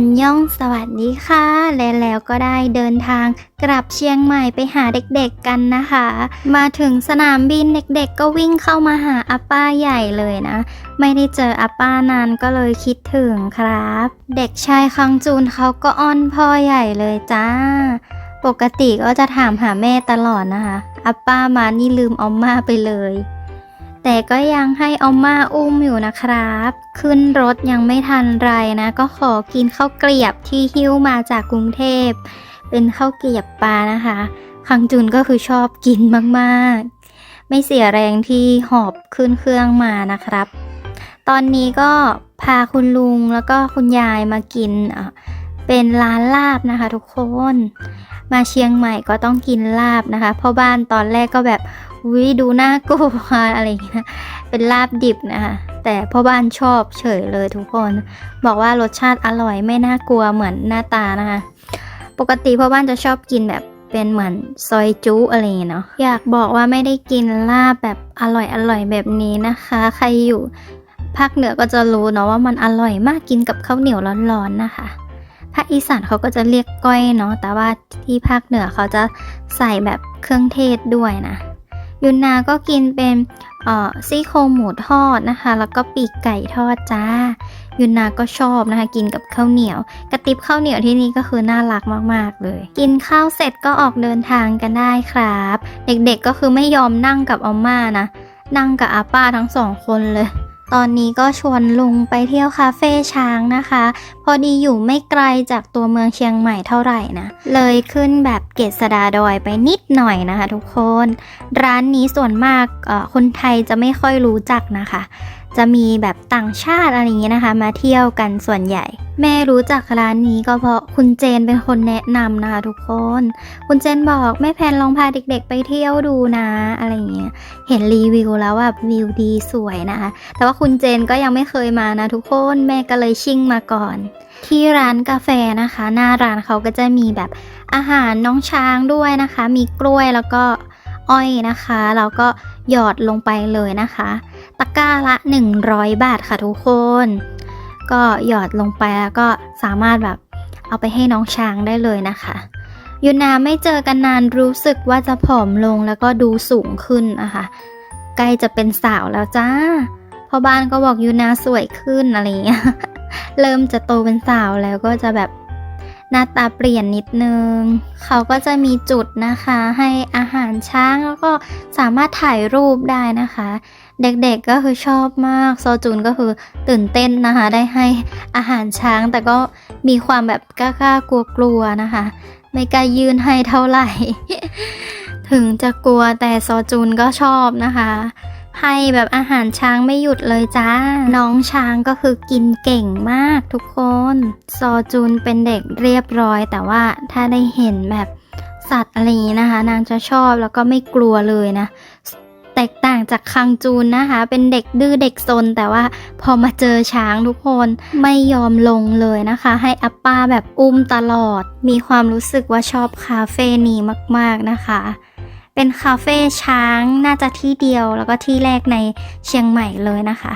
อันยองสวัสดีค่ะ และแล้วก็ได้เดินทางกลับเชียงใหม่ไปหาเด็กๆกันนะคะ มาถึงสนามบินเด็กๆ ก็วิ่งเข้ามาหาอาป้าใหญ่เลยนะ ไม่ได้เจออาป้านานก็เลยคิดถึงครับ เด็กชายคังจูนเขาก็อ้อนพ่อใหญ่เลยจ้า ปกติก็จะถามหาแม่ตลอดนะคะอาป้ามานี่ลืมออมมาไปเลย แต่ก็ยังให้ออมมาอุ้มอยู่นะครับ ขึ้นรถยังไม่ทันไรนะ ก็ขอกินข้าวเกลียบที่หิ้วมาจากกรุงเทพ เป็นข้าวเกลียบปลานะคะ คังจุนก็คือชอบกินมากๆ ไม่เสียแรงที่หอบขึ้นเครื่องมานะครับ ตอนนี้ก็พาคุณลุงแล้วก็คุณยายมากินเป็นร้านลาบนะคะทุกคน มาเชียงใหม่ก็ต้องกินลาบนะคะเพราะบ้านตอนแรกก็แบบวิดูน่ากลัวอะไรอย่างเงี้ยเป็นลาบดิบนะคะแต่พ่อบ้านชอบเฉยเลยทุกคน บอกว่ารสชาติอร่อยไม่น่ากลัวเหมือนหน้าตานะคะปกติพ่อบ้านจะชอบกินแบบเป็นเหมือนซอยจุอะไรอย่างเงี้ยเนาะอยากบอกว่าไม่ได้กินลาบแบบอร่อยอร่อยแบบนี้นะคะ ใครอยู่ภาคเหนือก็จะรู้เนาะว่ามันอร่อยมากกินกับข้าวเหนียวร้อนๆนะคะ ภาคอีสานเขาก็จะเรียกก้อยเนาะแต่ว่าที่ภาคเหนือเขาจะใส่แบบเครื่องเทศด้วยนะยุนนาก็กินเป็นซี่โครงหมูทอดนะคะ แล้วก็ปีกไก่ทอดจ้า ยุนนาก็ชอบนะคะ กินกับข้าวเหนียว กระติบข้าวเหนียวที่นี่ก็คือน่ารักมากๆเลย กินข้าวเสร็จก็ออกเดินทางกันได้ครับ เด็กๆก็คือไม่ยอมนั่งกับออมมานะ นั่งกับอาป้าทั้งสองคนเลย ตอนนี้ก็ชวนลุงไปเที่ยวคาเฟ่ช้างนะคะ พอดีอยู่ไม่ไกลจากตัวเมืองเชียงใหม่เท่าไหร่นะ เลยขึ้นแบบเกษดาดอยไปนิดหน่อยนะคะทุกคน ร้านนี้ส่วนมากคนไทยจะไม่ค่อยรู้จักนะคะ จะมีแบบต่างชาติอะไรอย่างนี้ยนะคะ มาเที่ยวกันส่วนใหญ่ แม่รู้จักร้านนี้ก็เพราะคุณเจนเป็นคนแนะนำนะคะทุกคน คุณเจนบอกแม่แพนลองพาเด็กๆ ไปเที่ยวดูนะอะไรอย่างเงี้ยเห็นรีวิวแล้วว่าวิวดีสวยนะคะ แต่ว่าคุณเจนก็ยังไม่เคยมานะทุกคนแม่ก็เลยชิ่งมาก่อน ที่ร้านกาแฟนะคะ หน้าร้านเขาก็จะมีแบบอาหารน้องช้างด้วยนะคะ มีกล้วยแล้วก็อ้อยนะคะแล้วก็หยอดลงไปเลยนะคะ ตะกร้าละ 100 บาทค่ะทุกคน ก็หยอดลงไปแล้วก็สามารถแบบเอาไปให้น้องช้างได้เลยนะคะยุนาไม่เจอกันนานรู้สึกว่าจะผอมลงแล้วก็ดูสูงขึ้นนะคะใกล้จะเป็นสาวแล้วจ้าพ่อบ้านก็บอกยูนาสวยขึ้นอะไรเงี้ยเริ่มจะโตเป็นสาวแล้วก็จะแบบหน้าตาเปลี่ยนนิดนึง เขาก็จะมีจุดนะคะ ให้อาหารช้างแล้วก็สามารถถ่ายรูปได้นะคะ เด็กๆก็คือชอบมาก โซจุนก็คือตื่นเต้นนะคะ ได้ให้อาหารช้าง แต่ก็มีความแบบกล้าๆกลัวๆนะคะ ไม่กล้ายื่นให้เท่าไหร่ ถึงจะกลัวแต่ซอจูนก็ชอบนะคะให้แบบอาหารช้างไม่หยุดเลยจ้า น้องช้างก็คือกินเก่งมากทุกคน ซอจูนเป็นเด็กเรียบร้อย แต่ว่าถ้าได้เห็นแบบสัตว์อะไรนี้นะคะ นางจะชอบแล้วก็ไม่กลัวเลยนะ แตกต่างจากคังจูนนะคะ เป็นเด็กดื้อเด็กซน แต่ว่าพอมาเจอช้างทุกคนไม่ยอมลงเลยนะคะ ให้อัปป้าแบบอุ้มตลอด มีความรู้สึกว่าชอบคาเฟ่นี้มากๆนะคะ เป็นคาเฟ่ช้างน่าจะที่เดียวแล้วก็ที่แรกในเชียงใหม่เลยนะคะ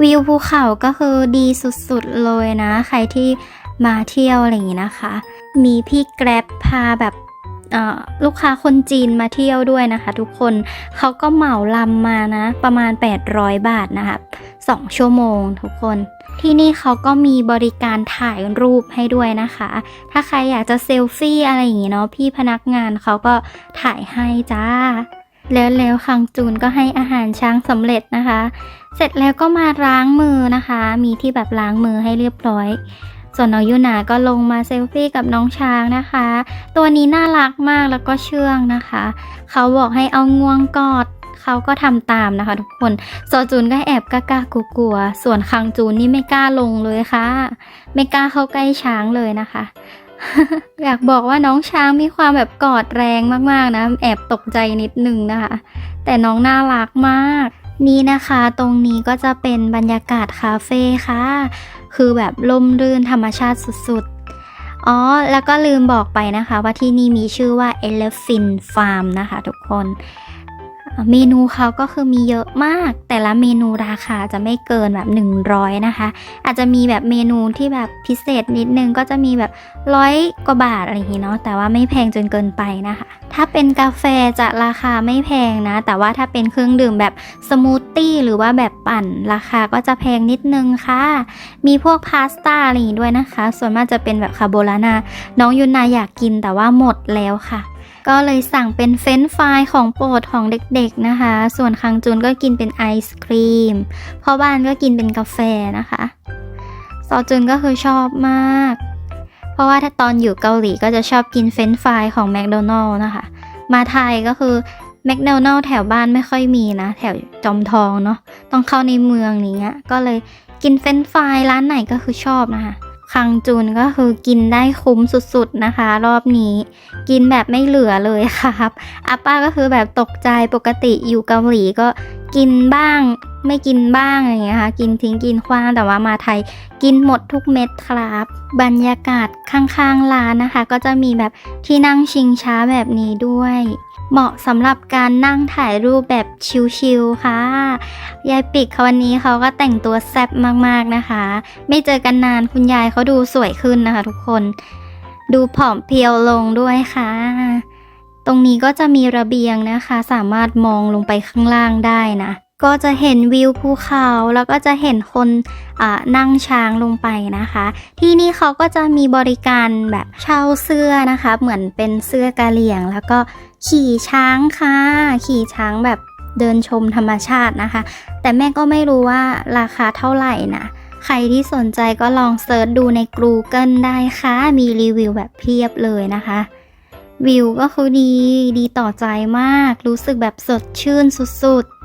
วิวภูเขาก็คือดีสุดๆเลยนะ ใครที่มาเที่ยวอะไรอย่างนี้นะคะ มีพี่แกร็บพาแบบ ลูกค้าคนจีนมาเที่ยวด้วยนะคะ ทุกคนเขาก็เหมาลำมานะ ประมาณ 800 บาทนะคะ2ชั่วโมงทุกคนที่นี่เขาก็มีบริการถ่ายรูปให้ด้วยนะคะ ถ้าใครอยากจะเซลฟี่อะไรอย่างงี้เนาะพี่พนักงานเขาก็ถ่ายให้จ้า แล้วแล้วคังจูนก็ให้อาหารช้างสำเร็จนะคะ เสร็จแล้วก็มาล้างมือนะคะ มีที่แบบล้างมือให้เรียบร้อย ส่วนน้องยูนาก็ลงมาเซลฟี่กับน้องช้างนะคะ ตัวนี้น่ารักมากแล้วก็เชื่องนะคะ เขาบอกให้เอางวงกอดเขาก็ทำตามนะคะ ทุกคนโซจูนก็แอบกล้ากลัวๆส่วนคังจูนนี่ไม่กล้าลงเลยค่ะ ไม่กล้าเข้าใกล้ช้างเลยนะคะ อยากบอกว่าน้องช้างมีความแบบกอดแรงมากๆนะ แอบตกใจนิดนึงนะคะ แต่น้องน่ารักมาก นี่นะคะตรงนี้ก็จะเป็นบรรยากาศคาเฟ่ค่ะ คือแบบล่มรื่นธรรมชาติสุดๆ อ๋อ แล้วก็ลืมบอกไปนะคะว่าที่นี่มีชื่อว่า Elephant Farm นะคะทุกคน เมนูเขาก็คือมีเยอะมาก แต่ละเมนูราคาจะไม่เกินแบบ 100 นะคะ อาจจะมีแบบเมนูที่แบบพิเศษนิดนึงก็จะมีแบบร้อยกว่าบาทอะไรอย่างงี้เนาะแต่ว่าไม่แพงจนเกินไปนะคะ ถ้าเป็นกาแฟจะราคาไม่แพงนะ แต่ว่าถ้าเป็นเครื่องดื่มแบบสมูทตี้หรือว่าแบบปั่นราคาก็จะแพงนิดนึงค่ะ มีพวกพาสต้าอะไรอย่างงี้ด้วยนะคะ ส่วนมากจะเป็นแบบคาโบนานาน้องยุนนาอยากกินแต่ว่าหมดแล้วค่ะ ก็เลยสั่งเป็นเฟรนฟรายของโปรดของเด็กๆนะคะ ส่วนคังจุนก็กินเป็นไอศครีมพ่อบ้านก็กินเป็นกาแฟนะคะซอจุนก็คือชอบมาก เพราะว่าถ้าตอนอยู่เกาหลีก็จะชอบกินเฟรนฟรายของแมคโดนัลล์นะคะ มาไทยก็คือแมคโดนัลล์แถวบ้านไม่ค่อยมีนะ แถวจอมทองเนาะต้องเข้าในเมืองนี้ก็เลยกินเฟรนฟรายร้านไหนก็คือชอบนะคะ คังจุนก็คือกินได้คุ้มสุดๆนะคะ รอบนี้ กินแบบไม่เหลือเลยครับอาป้าก็คือแบบตกใจปกติอยู่เกาหลีก็กินบ้างไม่กินบ้างอย่างเงี้ยค่ะกินทิ้งกินขว้างแต่ว่ามาไทย กินหมดทุกเม็ดครับ บรรยากาศข้างๆร้านนะคะ ก็จะมีแบบที่นั่งชิงช้าแบบนี้ด้วย เหมาะสำหรับการนั่งถ่ายรูปแบบชิลๆค่ะ ยายปิกเขาวันนี้เขาก็แต่งตัวแซ่บมากๆนะคะ ไม่เจอกันนานคุณยายเขาดูสวยขึ้นนะคะ ทุกคน ดูผอมเพรียวลงด้วยค่ะ ตรงนี้ก็จะมีระเบียงนะคะ สามารถมองลงไปข้างล่างได้นะ ก็จะเห็นวิวภูเขาแล้วก็จะเห็นคนนั่งช้างลงไปนะคะ ที่นี่เขาก็จะมีบริการแบบเช่าเสื้อนะคะ เหมือนเป็นเสื้อกะเหลี่ยง แล้วก็ขี่ช้างค่ะ ขี่ช้างแบบเดินชมธรรมชาตินะคะ แต่แม่ก็ไม่รู้ว่าราคาเท่าไหร่นะใครที่สนใจก็ลองเซิร์ชดูใน Google ได้ค่ะ มีรีวิวแบบเพียบเลยนะคะวิวก็คือดีดีต่อใจมาก รู้สึกแบบสดชื่นสุดๆ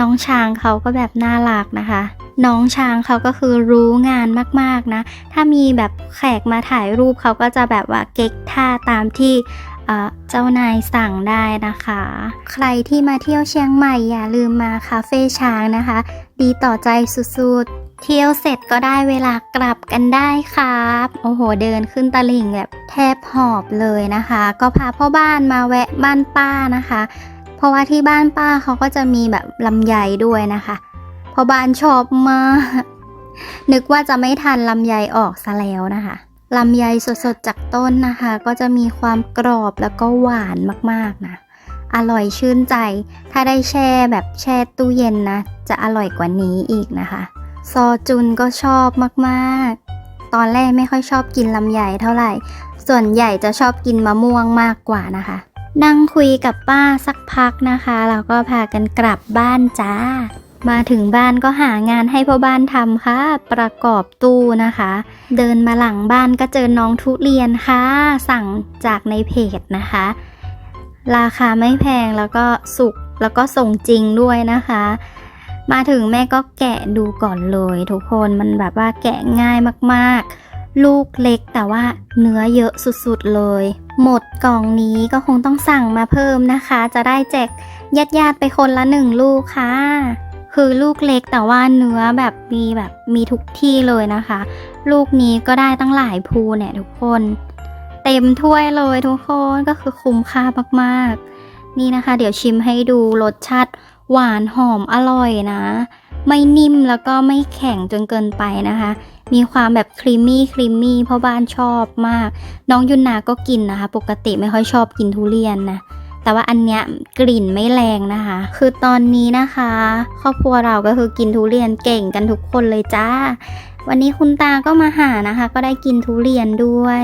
น้องช้างเขาก็แบบน่ารักนะคะ น้องช้างเขาก็คือรู้งานมากๆนะ ถ้ามีแบบแขกมาถ่ายรูปเขาก็จะแบบว่าเก๊กท่าตามที่เจ้านายสั่งได้นะคะ ใครที่มาเที่ยวเชียงใหม่อย่าลืมมาคาเฟ่ช้างนะคะ ดีต่อใจสุดๆ เที่ยวเสร็จก็ได้เวลากลับกันได้ครับ โอ้โห เดินขึ้นตลิ่งแบบแทบหอบเลยนะคะ ก็พาพ่อบ้านมาแวะบ้านป้านะคะ ราะว่าที่บ้านป้าเขาก็จะมีแบบลำไยด้วยนะคะพอบ้านชอบมาก นึกว่าจะไม่ทันลำไยออกซะแล้วนะคะลำไยสดๆจากต้นนะคะ ก็จะมีความกรอบแล้วก็หวานมากๆนะ อร่อยชื่นใจ ถ้าได้แช่แบบแช่ตู้เย็นนะ จะอร่อยกว่านี้อีกนะคะ ซอจุนก็ชอบมากๆ ตอนแรกไม่ค่อยชอบกินลำไยเท่าไหร่ ส่วนใหญ่จะชอบกินมะม่วงมากกว่านะคะ นั่งคุยกับป้าสักพักนะคะแล้วก็พากันกลับบ้านจ้า มาถึงบ้านก็หางานให้พ่อบ้านทำค่ะ ประกอบตู้นะคะ เดินมาหลังบ้านก็เจอน้องทุเรียนค่ะ สั่งจากในเพจนะคะ ราคาไม่แพงแล้วก็สุกแล้วก็ส่งจริงด้วยนะคะ มาถึงแม่ก็แกะดูก่อนเลย ทุกคนมันแบบว่าแกะง่ายมากๆ ลูกเล็กแต่ว่าเนื้อเยอะสุดๆเลย หมดกล่องนี้ก็คงต้องสั่งมาเพิ่มนะคะ จะได้แจกญาติๆไปคนละหนึ่งลูกค่ะ คือลูกเล็กแต่ว่าเนื้อแบบมีแบบมีทุกที่เลยนะคะ ลูกนี้ก็ได้ตั้งหลายภูเนี่ยทุกคน เต็มถ้วยเลยทุกคนก็คือคุ้มค่ามากๆ นี่นะคะ เดี๋ยวชิมให้ดูรสชาติหวานหอมอร่อยนะ ไม่นิ่มแล้วก็ไม่แข็งจนเกินไปนะคะ มีความแบบครีมมี่ครีมมี่เพราะบ้านชอบมาก น้องยุนนาก็กินนะคะ ปกติไม่ค่อยชอบกินทุเรียนนะแต่ว่าอันเนี้ยกลิ่นไม่แรงนะคะ คือตอนนี้นะคะ ครอบครัวเราก็คือกินทุเรียนเก่งกันทุกคนเลยจ้า วันนี้คุณตาก็มาหานะคะ ก็ได้กินทุเรียนด้วย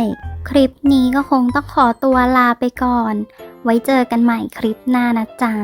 คลิปนี้ก็คงต้องขอตัวลาไปก่อน ไว้เจอกันใหม่คลิปหน้านะจ๊ะ